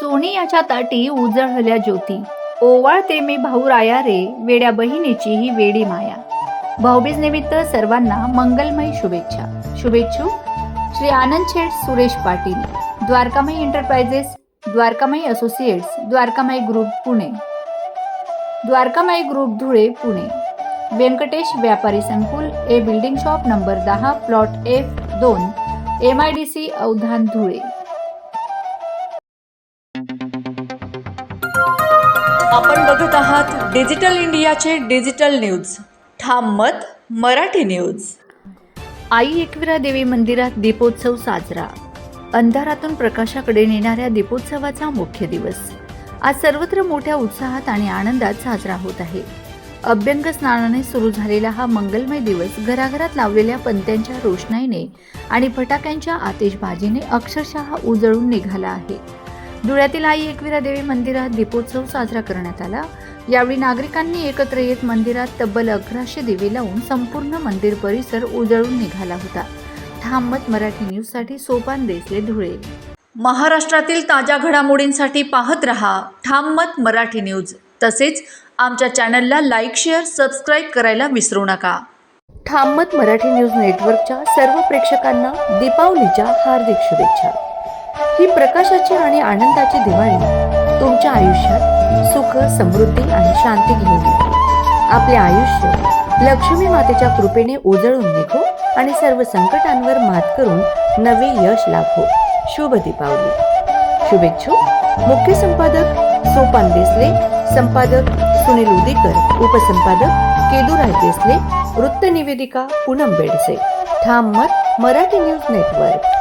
सोनियाच्या ताटी उजळल्या ज्योती. ओवाळते मी भाऊ राया रे वेड्या बहिणीची ही वेडी माया. भाऊबीज निमित्त सर्वांना मंगलमय शुभेच्छा. शुभेच्छू Shri Anand Sheth Suresh Patil. Dwarkamay enterprises Dwarkamay associates Dwarkamay group Pune. Dwarkamai group Dhule Pune. Venkatesh व्यापारी संकुल ए बिल्डिंग शॉप नंबर दहा प्लॉट एफ दोन M I D C Avdhan Dhule. आपण बघत आहात डिजिटल इंडियाचे डिजिटल न्यूज. ठाम मत मराठी न्यूज. आई एकविरा देवी मंदिरात दीपोत्सव साजरा. अंधारातून प्रकाशाकडे नेणाऱ्या दीपोत्सवाचा मुख्य दिवस. आज सर्वत्र मोठ्या उत्साहात आणि आनंदात साजरा होत आहे. अभ्यंग स्नानाने सुरू झालेला हा मंगलमय दिवस घराघरात लावलेल्या पंत्यांच्या रोषणाईने आणि फटाक्यांच्या आतिषबाजीने अक्षरशः उजळून निघाला आहे. धुळ्यातील आई एकविरा देवी मंदिरात दीपोत्सव साजरा करण्यात आला. यावेळी नागरिकांनी एकत्र येत मंदिरात तब्बल अकराशे दिवे लावून संपूर्ण मंदिर परिसर उजळून निघाला होता. मत मराठी न्यूजसाठी सोपान देसले धुळे. महाराष्ट्रातील ताज्या घडामोडींसाठी पाहत रहा ठाम मत मराठी न्यूज. तसेच आमच्या चॅनलला लाईक शेअर सबस्क्राईब करायला विसरू नका. ठाममत मराठी न्यूज नेटवर्कच्या सर्व प्रेक्षकांना दीपावलीच्या हार्दिक शुभेच्छा. ही प्रकाशाची आणि आनंदाची दिवाळी तुमच्या आयुष्यात सुख समृद्धी आणि शांती घेऊन येते. आपले आयुष्य लक्ष्मी मातेच्या कृपेने उजळून निघो आणि सर्व संकटांवर मात करून नवे यश लाभो. शुभ दीपावली. शुभेच्छुक मुख्य संपादक सोपान देसले संपादक सुनील उदेकर उपसंपादक केदुराज देसले वृत्त निवेदिका पूनम बेडसे. ठाम मत मराठी न्यूज नेटवर्क